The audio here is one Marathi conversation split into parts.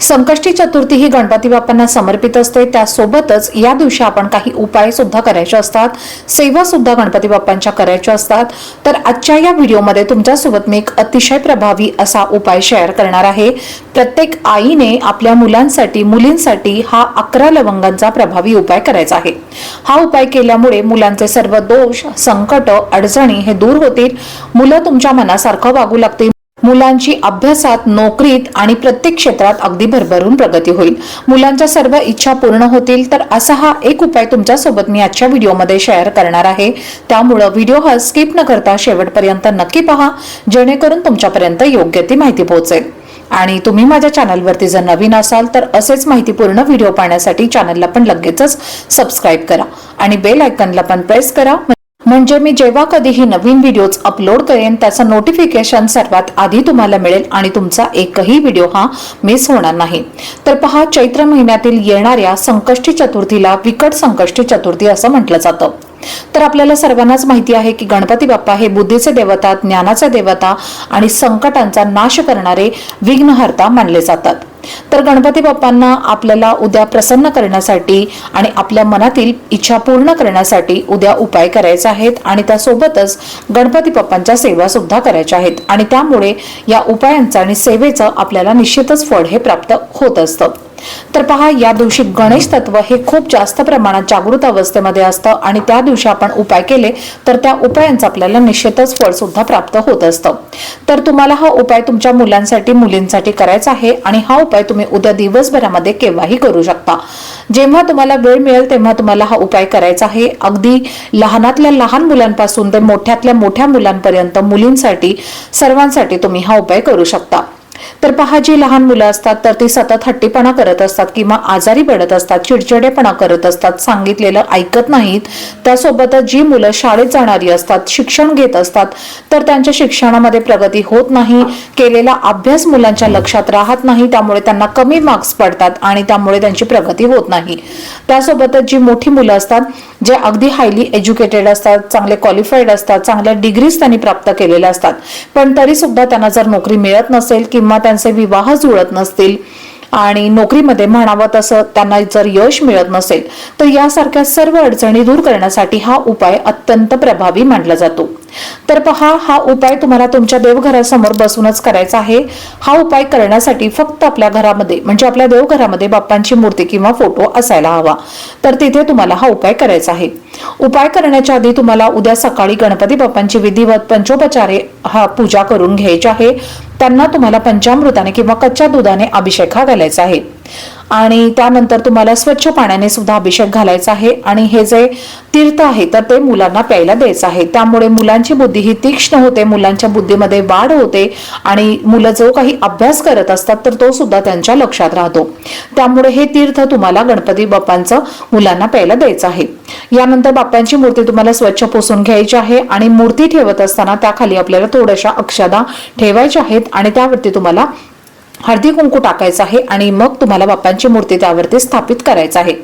संकष्टी चतुर्थी ही गणपती बाप्पांना समर्पित असते. त्यासोबतच या दिवशी आपण काही उपाय सुद्धा करायचे असतात. सेवा सुद्धा गणपती बाप्पांच्या करायच्या असतात. तर आजच्या या व्हिडिओमध्ये तुमच्यासोबत मी एक अतिशय प्रभावी असा उपाय शेअर करणार आहे. प्रत्येक आईने आपल्या मुलांसाठी मुलींसाठी हा अकरा लवंगांचा प्रभावी उपाय करायचा आहे. हा उपाय केल्यामुळे मुलांचे सर्व दोष संकट अडचणी हे दूर होतील. मुलं तुमच्या मनासारखं वागू लागतील. मुलांची अभ्यासात नोकरीत आणि प्रत्येक क्षेत्रात अगदी भरभरून प्रगती होईल. मुलांच्या सर्व इच्छा पूर्ण होतील तर असा हा एक उपाय तुमच्यासोबत मी आजच्या व्हिडिओमध्ये शेअर करणार आहे. त्यामुळं व्हिडिओ हा स्किप न करता शेवटपर्यंत नक्की पहा जेणेकरून तुमच्यापर्यंत योग्य ती माहिती पोहोचेल. आणि तुम्ही माझ्या चॅनलवरती जर नवीन असाल तर असेच माहितीपूर्ण व्हिडिओ पाहण्यासाठी चॅनलला पण लगेचच सबस्क्राईब करा आणि बेल आयकनला पण प्रेस करा. म्हणजे मी जेव्हा कधीही नवीन व्हिडिओज अपलोड करेन त्याचं नोटिफिकेशन सर्वात आधी तुम्हाला मिळेल आणि तुमचा एकही व्हिडिओ हा मिस होणार नाही. तर पहा चैत्र महिन्यातील येणाऱ्या संकष्टी चतुर्थीला विकट संकष्टी चतुर्थी असं म्हटलं जातं. तर आपल्याला सर्वांनाच माहिती आहे की गणपती बाप्पा हे बुद्धीचे देवता ज्ञानाचे देवता आणि संकटांचा नाश करणारे विघ्नहर्ता मानले जातात. तर गणपती बाप्पांना आपल्याला उद्या प्रसन्न करण्यासाठी आणि आपल्या मनातील इच्छा पूर्ण करण्यासाठी उद्या उपाय करायचे आहेत आणि त्यासोबतच गणपती बाप्पांच्या सेवा सुद्धा करायच्या आहेत. आणि त्यामुळे या उपायांचं आणि सेवेचं आपल्याला निश्चितच फळ हे प्राप्त होत असतं. तर पहा या दिवशी गणेश तत्व हे खूप जास्त प्रमाणात जागृत अवस्थेमध्ये असतं आणि त्या दिवशी आपण उपाय केले तर त्या उपायांचं आपल्याला निश्चितच फळ सुद्धा प्राप्त होत असतं. तर तुम्हाला हा उपाय तुमच्या मुलांसाठी मुलींसाठी करायचा आहे आणि हा उपाय तुम्ही उद्या दिवसभरामध्ये केव्हाही करू शकता. जेव्हा तुम्हाला वेळ मिळेल तेव्हा तुम्हाला हा उपाय करायचा आहे. अगदी लहानातल्या लहान मुलांपासून ते मोठ्यातल्या मोठ्या मुलांपर्यंत मुलींसाठी सर्वांसाठी तुम्ही हा उपाय करू शकता. तर पहा जी लहान मुलं असतात तर ती सतत हट्टीपणा करत असतात किंवा आजारी पडत असतात चिडचिडेपणा करत असतात सांगितलेलं ऐकत नाहीत. त्यासोबतच जी मुलं शाळेत जाणारी असतात शिक्षण घेत असतात तर त्यांच्या शिक्षणामध्ये प्रगती होत नाही केलेला अभ्यास मुलांच्या लक्षात राहत नाही त्यामुळे त्यांना कमी मार्क्स पडतात आणि त्यामुळे त्यांची प्रगती होत नाही. त्यासोबतच जी मोठी मुलं असतात जे अगदी हायली एज्युकेटेड असतात चांगले क्वालिफाईड असतात चांगल्या डिग्रीज त्यांनी प्राप्त केलेल्या असतात पण तरी सुद्धा त्यांना जर नोकरी मिळत नसेल किंवा किंवा त्यांचे विवाह जुळत नसतील आणि नोकरीमध्ये म्हणावं तसं त्यांना जर यश मिळत नसेल तर यासारख्या सर्व अडचणी दूर करण्यासाठी हा उपाय अत्यंत प्रभावी मानला जातो. तर पहा हा उपाय तुम्हाला तुमच्या देवघरासमोर बसूनच करायचा आहे. हा उपाय करण्यासाठी फक्त आपल्या घरामध्ये म्हणजे आपल्या देवघरामध्ये बाप्पांची मूर्ती किंवा फोटो असायला हवा. तर तिथे तुम्हाला हा उपाय करायचा आहे. उपाय करण्याच्या आधी तुम्हाला उद्या सकाळी गणपती बाप्पांची विधिवत पंचोपचारे हा पूजा करून घ्यायची आहे. त्यांना तुम्हाला पंचामृताने किंवा कच्च्या दुधाने अभिषेक हा घालायचा आहे. आणि त्यानंतर तुम्हाला स्वच्छ पाण्याने सुद्धा अभिषेक घालायचा आहे. आणि हे जे तीर्थ आहे तर ते मुलांना प्यायला द्यायचं आहे. त्यामुळे मुलांची बुद्धी ही तीक्ष्ण होते मुलांच्या बुद्धीमध्ये वाढ होते आणि मुलं जो काही अभ्यास करत असतात तर तो सुद्धा त्यांच्या लक्षात राहतो. त्यामुळे हे तीर्थ तुम्हाला गणपती बाप्पांचं मुलांना प्यायला द्यायचं आहे. यानंतर बाप्पांची मूर्ती तुम्हाला स्वच्छ पुसून घ्यायची आहे आणि मूर्ती ठेवत असताना त्याखाली आपल्याला थोड्याशा अक्षदा ठेवायच्या आहेत आणि त्यावरती तुम्हाला हळदी कुंकू टाकायचं आहे आणि मग तुम्हाला बाप्पांची मूर्ती त्यावरती स्थापित करायचं आहे.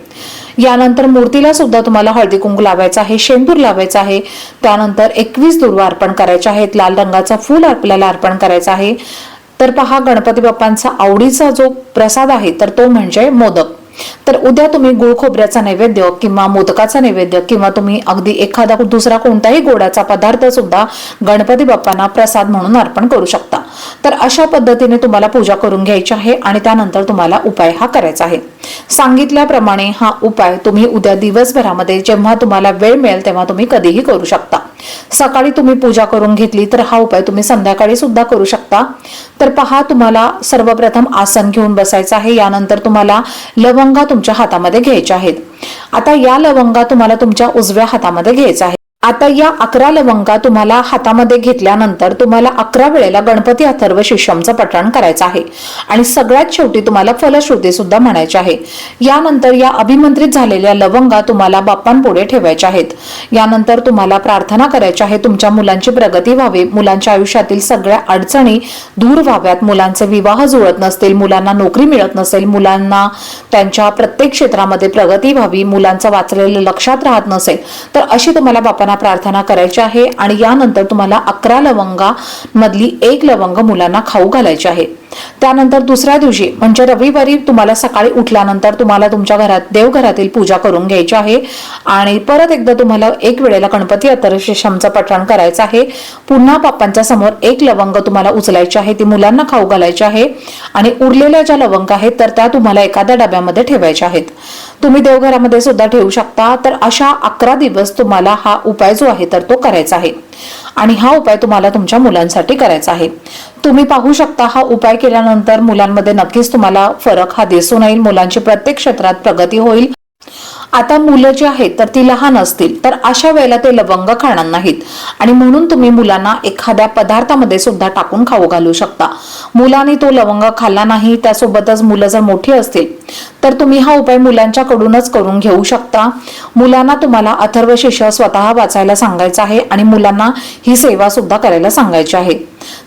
यानंतर मूर्तीला सुद्धा तुम्हाला हळदी कुंकू लावायचं आहे शेंदूर लावायचा आहे. त्यानंतर एकवीस दुर्वा अर्पण करायचे आहेत लाल रंगाचा फूल आपल्याला अर्पण करायचा आहे. तर पहा गणपती बाप्पांचा आवडीचा जो प्रसाद आहे तर तो म्हणजे मोदक. तर उद्या तुम्ही गुळ खोबऱ्याचा नैवेद्य किंवा मोदकाचा नैवेद्य किंवा तुम्ही अगदी एखादा दुसरा कोणताही गोडाचा पदार्थ सुद्धा गणपती बाप्पांना प्रसाद म्हणून अर्पण करू शकता. तर अशा पद्धतीने तुम्हाला पूजा करून घ्यायची आहे आणि त्यानंतर तुम्हाला उपाय हा करायचा आहे. सांगितल्याप्रमाणे हा उपाय तुम्ही उद्या दिवसभरामध्ये जेव्हा तुम्हाला वेळ मिळेल तेव्हा तुम्ही कधीही करू शकता. सकाळी तुम्ही पूजा करून घेतली तर हा उपाय तुम्ही संध्याकाळी सुद्धा करू शकता. तर पहा तुम्हाला सर्वप्रथम आसन घेऊन बसायचं आहे. यानंतर तुम्हाला लवंगा तुमच्या हातामध्ये घ्यायच्या आहेत. आता या लवंगा तुम्हाला तुमच्या उजव्या हातामध्ये घ्यायचा आहेत. आता या अकरा लवंगा तुम्हाला हातामध्ये घेतल्यानंतर तुम्हाला अकरा वेळेला गणपती अथर्व शिष्यमचं पठण करायचं आहे. आणि सगळ्यात शेवटी तुम्हाला फलश्रुती सुद्धा म्हणायची आहे. यानंतर या अभिमंत्रित झालेल्या लवंगा तुम्हाला बाप्पांपुढे ठेवायच्या आहेत. यानंतर तुम्हाला प्रार्थना करायची आहे. तुमच्या मुलांची प्रगती व्हावी. मुलांच्या आयुष्यातील सगळ्या अडचणी दूर व्हाव्यात. मुलांचे विवाह जुळत नसतील. मुलांना नोकरी मिळत नसेल. मुलांना त्यांच्या प्रत्येक क्षेत्रामध्ये प्रगती व्हावी. मुलांचं वाचलेलं लक्षात राहत नसेल. तर अशी तुम्हाला बापांना प्रार्थना करायची आहे आणि यानंतर तुम्हाला अकरा लवंगा मधली एक लवंग मुलांना खाऊ घालायची आहे. त्यानंतर दुसऱ्या दिवशी म्हणजे रविवारी तुम्हाला सकाळी उठल्यानंतर तुम्हाला तुमच्या घरात देवघरातील पूजा करून घ्यायची आहे आणि परत एकदा तुम्हाला एक वेळेला गणपती अतरशमचं पठण करायचं आहे. पुन्हा बाप्पांच्या समोर एक लवंग तुम्हाला उचलायची आहे ती मुलांना खाऊ घालायची आहे आणि उरलेल्या ज्या लवंग आहेत तर त्या तुम्हाला एखाद्या डब्यामध्ये ठेवायच्या आहेत. तुम्ही देवघरामध्ये सुद्धा ठेवू शकता. तर अशा अकरा दिवस तुम्हाला हा उपाय जो आहे तर तो करायचा आहे. आणि हा उपाय तुम्हाला तुमच्या मुलांसाठी करायचा आहे. तुम्ही पाहू शकता हा उपाय केल्यानंतर मुलांमध्ये नक्कीच तुम्हाला फरक हा दिसून येईल. मुलांची प्रत्येक क्षेत्रात प्रगती होईल. आता मुलं जी आहेत तर ती लहान असतील. तर अशा वेळेला ते लवंग खाणार नाहीत. आणि म्हणून तुम्ही मुलांना एखाद्या पदार्थामध्ये सुद्धा टाकून खाऊ घालू शकता. मुलांनी तो लवंग खाल्ला नाही त्यासोबतच मुलं जर मोठी असतील तर तुम्ही हा उपाय मुलांच्याकडूनच करून घेऊ शकता. मुलांना तुम्हाला अथर्व शिष्य स्वतः वाचायला सांगायचं आहे आणि मुलांना ही सेवा सुद्धा करायला सांगायची आहे.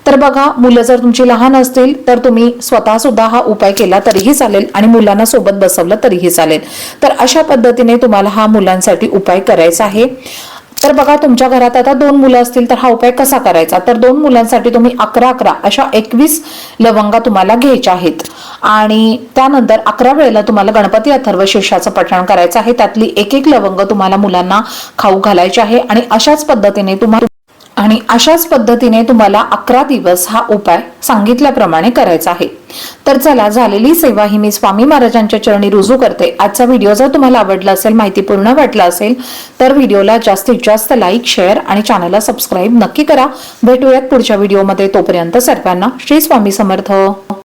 तर बघा मुलं जर तुमची लहान असतील तर तुम्ही स्वतः सुद्धा हा उपाय केला तरीही चालेल आणि मुलांना सोबत बसवलं तरीही चालेल. तर अशा पद्धतीने तुम्हाला हा मुलांसाठी उपाय करायचा आहे. तर बघा तुमच्या घरात आता दोन मुलं असतील तर हा उपाय कसा करायचा? तर दोन मुलांसाठी तुम्ही अकरा अकरा अशा एकवीस लवंगा तुम्हाला घ्यायच्या आहेत. आणि त्यानंतर अकरा वेळेला तुम्हाला गणपती अथर्व शीर्षाचं पठण करायचं आहे. त्यातली एक एक लवंग तुम्हाला मुलांना खाऊ घालायची आहे. आणि अशाच पद्धतीने तुम्हाला आणि अशाच पद्धतीने तुम्हाला अकरा दिवस हा उपाय सांगितल्याप्रमाणे करायचा आहे. तर चला झालेली सेवा ही मी स्वामी महाराजांच्या चरणी रुजू करते. आजचा व्हिडिओ जर तुम्हाला आवडला असेल माहितीपूर्ण वाटला असेल तर व्हिडिओला जास्तीत जास्त लाईक शेअर आणि चॅनलला सबस्क्राईब नक्की करा. भेटूयात पुढच्या व्हिडिओमध्ये. तोपर्यंत सर्वांना श्री स्वामी समर्थ.